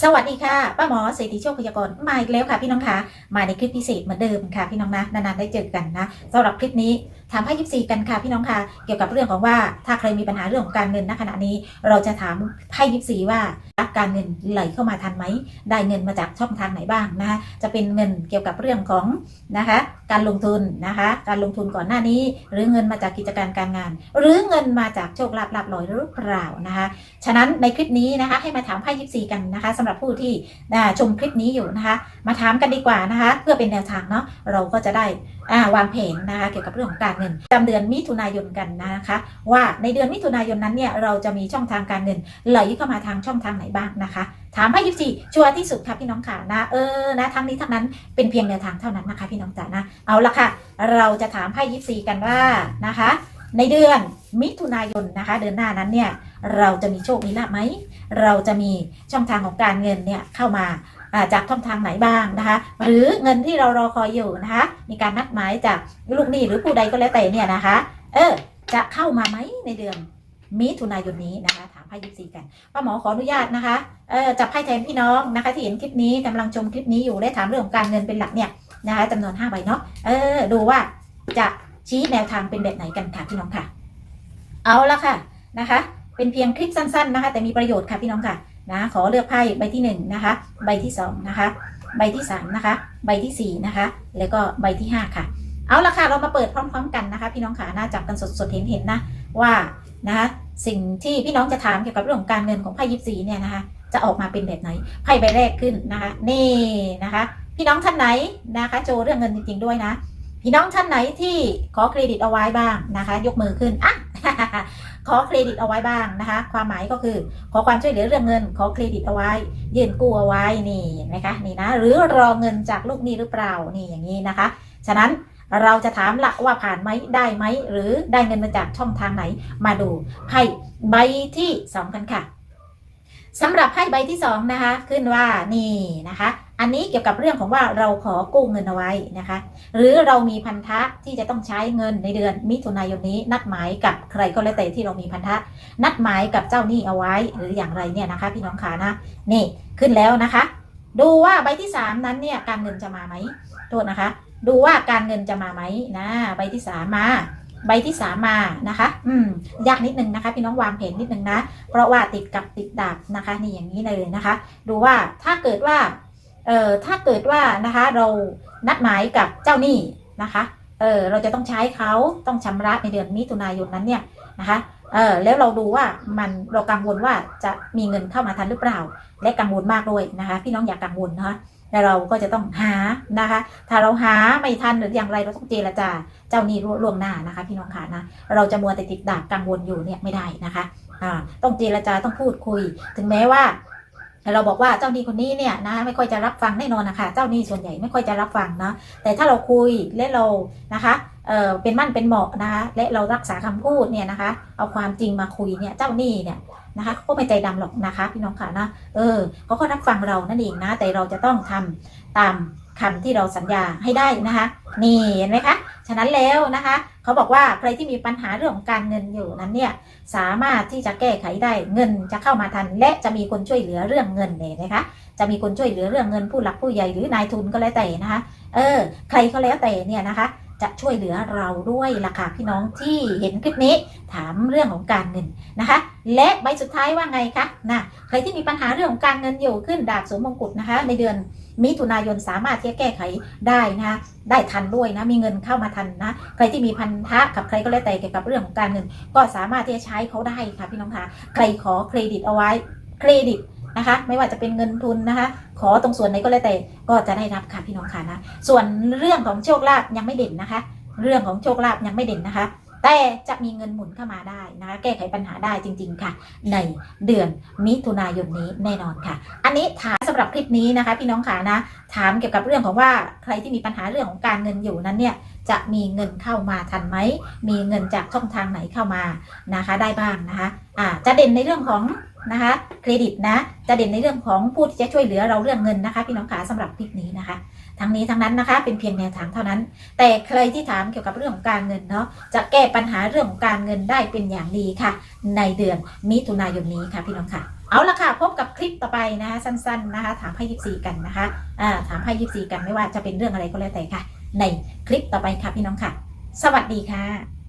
สวัสดีค่ะป้าหมอเศรษฐีโชคพยากรณ์มาอีกแล้วค่ะพี่น้องคะมาในคลิปพิเศษเหมือนเดิมค่ะพี่น้องนะนานๆได้เจอกันนะสำหรับคลิปนี้ถามไพ่ยิปซีกันค่ะพี่น้องค่ะเกี่ยวกับเรื่องของว่าถ้าใครมีปัญหาเรื่องของการเงินณขณะนี้ เราจะถามไพ่ยิปซีว่า การเงินไหลเข้ามาทันไหม ได้เงินมาจากช่องทางไหนบ้างนะคะจะเป็นเงินเกี่ยวกับเรื่องของนะคะการลงทุนนะคะการลงทุนก่อนหน้านี้ หรือเงินมาจากกิจการการงาน หรือเงินมาจากโชคลาภลาภลอยหรือเปล่านะคะฉะนั้นในคลิปนี้นะคะให้มาถามไพ่ยิปซีกันนะคะสำหรับผู้ที่ชมคลิปนี้อยู่นะคะ มาถามกันดีกว่านะคะ เพื่อเป็นแนวทางเนาะเราก็จะได้วางแผนนะคะเกี่ยวกับเรื่องของการเงินจำเดือนมิถุนายนกันนะคะ ว่าในเดือนมิถุนายนนั้นเนี่ยเราจะมีช่องทางการเงินไหลเข้ามาทางช่องทางไหนบ้างนะคะ ถามไพ่ยิปซีชัวร์ที่สุดค่ะพี่น้องค่ะนะเออนะทั้งนี้ทั้งนั้นเป็นเพียงแนวทางเท่านั้นนะคะ พี่น้องจ๋านะเอาละค่ะ เราจะถามไพ่ยิปซีกันว่านะคะ ในเดือนมิถุนายนนะคะ เดือนหน้านั้นเนี่ยเราจะมีโชคมีลาภไหมเราจะมีช่องทางของการเงินเนี่ยเข้ามา จากช่องทางไหนบ้างนะคะ หรือเงินที่เรารอคอยอยู่นะคะ มีการนัดหมายจากลูกหนี้หรือผู้ใดก็แล้วแต่เนี่ยนะคะ เออ จะเข้ามาไหมในเดือนมิถุนายนนี้นะคะ ถามไพ่ยิปซีกันป้าหมอขออนุญาตนะคะเออจับไพ่แทนพี่น้องนะคะ ที่เห็นคลิปนี้กำลังชมคลิปนี้อยู่และถามเรื่องของการเงินเป็นหลักเนี่ยนะคะจำนวน5ใบเนาะเออ ดูว่าจะชี้แนวทางเป็นแบบไหนกันค่ะพี่น้องค่ะ เอาละค่ะนะคะ เป็นเพียงคลิปสั้น ๆ นะคะ แต่มีประโยชน์ค่ะพี่น้องค่ะ นะขอเลือกไพ่ใบที่1นะคะใบที่2นะคะใบที่3นะคะใบที่4นะคะแล้วก็ใบที่ 5 ค่ะ เอาละค่ะเรามาเปิดพร้อม ๆ กันนะคะ พี่น้องค่ะน่าจับกันสดๆเห็นๆนะว่านะคะสิ่งที่พี่น้องจะถามเกี่ยวกับเรื่องของการเงินของไพ่ยิปซีเนี่ยนะคะจะออกมาเป็นแบบไหนไพ่ใบแรกขึ้นนะคะ นี่นะคะ พี่น้องท่านไหนนะคะ โจเรื่องเงินจริงๆด้วยนะ พี่น้องท่านไหนที่ขอเครดิตเอาไว้บ้างนะคะ ยกมือขึ้นอะ ขอเครดิตเอาไว้บ้างนะคะ ความหมายก็คือ ขอความช่วยเหลือเรื่องเงิน ขอเครดิตเอาไว้ ยื่นกู้เอาไว้นี่เห็นไหมคะนี่นะ หรือรอเงินจากลูกหนี้หรือเปล่านี่อย่างนี้นะคะ ฉะนั้นเราจะถามละว่าผ่านไหมได้ไหม หรือได้เงินมาจากช่องทางไหนมาดูไพ่ใบที่สองกันค่ะสำหรับไพ่ใบที่สองนะคะ ขึ้นว่านี่นะคะ อันนี้เกี่ยวกับเรื่องของว่าเราขอกู้เงินเอาไว้นะคะ หรือเรามีพันธะที่จะต้องใช้เงินในเดือนมิถุนายนนี้ นัดหมายกับใครก็แล้วแต่ที่เรามีพันธะ นัดหมายกับเจ้าหนี้เอาไว้ หรืออย่างไรเนี่ยนะคะ พี่น้องขานะนี่ขึ้นแล้วนะคะ ดูว่าใบที่สามนั้นเนี่ยการเงินจะมาไหมโทษนะคะ ดูว่าการเงินจะมาไหมนะใบที่สามมาใบที่สามมานะคะ อืม ยากนิดนึงนะคะ พี่น้องวางแผนนิดนึงนะ เพราะว่าติดกับติดดาบนะคะ นี่อย่างนี้เลยนะคะ ดูว่าถ้าเกิดว่า เอ่อถ้าเกิดว่านะคะเรานัดหมายกับเจ้าหนี้นะคะเออเราจะต้องใช้เขาต้องชำระในเดือนมิถุนายนนั้นเนี่ยนะคะเออแล้วเราดูว่ามันเรากังวลว่าจะมีเงินเข้ามาทันหรือเปล่า และกังวลมากด้วยนะคะพี่น้องอย่ากกังวลนะคะแล้วเราก็จะต้องหานะคะ ถ้าเราหาไม่ทันหรืออย่างไรเราต้องเจรจาเจ้าหนี้ล่วงหน้านะคะ พี่น้องขานะเราจะมัวแต่ติดดาบกังวลอยู่เนี่ยไม่ได้นะคะอ่าต้องเจรจาต้องพูดคุย ถึงแม้ว่า เราบอกว่าเจ้าหนี้คนนี้เนี่ยนะไม่ค่อยจะรับฟังแน่นอนนะคะเจ้าหนี้ส่วนใหญ่ไม่ค่อยจะรับฟังนะแต่ถ้าเราคุยและเรานะคะเออเป็นมั่นเป็นเหมาะนะคะและเรารักษาคำพูดเนี่ยนะคะ เอาความจริงมาคุยเนี่ยเจ้าหนี้เนี่ยนะคะก็ไม่ใจดำหรอกนะคะพี่น้องค่ะนะเออเขาก็รับฟังเรานั่นเองนะแต่เราจะต้องทำตามคำที่เราสัญญาให้ได้นะคะ นี่เห็นไหมคะ ฉะนั้นแล้วนะคะเขาบอกว่าใครที่มีปัญหาเรื่องของการเงินอยู่นั้นเนี่ยสามารถที่จะแก้ไขได้เงินจะเข้ามาทัน และจะมีคนช่วยเหลือเรื่องเงินเนี่ยนะคะจะมีคนช่วยเหลือเรื่องเงินผู้หลักผู้ใหญ่หรือนายทุนก็แล้วแต่นะคะเออใครก็แล้วแต่เนี่ยนะคะจะช่วยเหลือเราด้วยล่ะค่ะพี่น้องที่เห็นคลิปนี้ถามเรื่องของการเงินนะคะ และใบสุดท้ายว่าไงคะนะใครที่มีปัญหาเรื่องของการเงินอยู่ขึ้นดาบสวมมงกุฎนะคะ ในเดือน มิถุนายนสามารถที่จะแก้ไขได้นะคะได้ทันด้วยนะมีเงินเข้ามาทันนะใครที่มีพันธะกับใครก็แล้วแต่เกี่ยวกับเรื่องของการเงิน ก็สามารถที่จะใช้เขาได้ค่ะพี่น้องคะใครขอเครดิตเอาไว้เครดิตนะคะไม่ว่าจะเป็นเงินทุนนะคะ ขอตรงส่วนไหนก็แล้วแต่ก็จะได้รับค่ะพี่น้องค่ะนะส่วนเรื่องของโชคลาภยังไม่เด่นนะคะ เรื่องของโชคลาภยังไม่เด่นนะคะ แต่จะมีเงินหมุนเข้ามาได้นะคะแก้ไขปัญหาได้จริง ๆ ค่ะ ในเดือนมิถุนายนนี้แน่นอนค่ะ อันนี้ถามสำหรับคลิปนี้นะคะ พี่น้องค่ะนะ ถามเกี่ยวกับเรื่องของว่าใครที่มีปัญหาเรื่องของการเงินอยู่นั้นเนี่ยจะมีเงินเข้ามาทันไหม มีเงินจากช่องทางไหนเข้ามานะคะ ได้บ้างนะคะอ่าจะเด่นในเรื่องของ นะคะเครดิตนะจะเด่นในเรื่องของผู้ที่จะช่วยเหลือเราเรื่องเงินนะคะ พี่น้องขาสำหรับคลิปนี้นะคะ ทั้งนี้ทั้งนั้นนะคะเป็นเพียงแนวทางเท่านั้น แต่ใครที่ถามเกี่ยวกับเรื่องของการเงินเนาะจะแก้ปัญหาเรื่องของการเงินได้เป็นอย่างดีค่ะ ในเดือนมิถุนายนนี้ค่ะพี่น้องค่ะเอาละค่ะ พบกับคลิปต่อไปนะคะสั้น ๆนะคะ ถามให้ยิปซีกันนะคะอ่าถามให้ยิปซีกันไม่ว่าจะเป็นเรื่องอะไรก็แล้วแต่ค่ะ ในคลิปต่อไปค่ะพี่น้องค่ะ สวัสดีค่ะ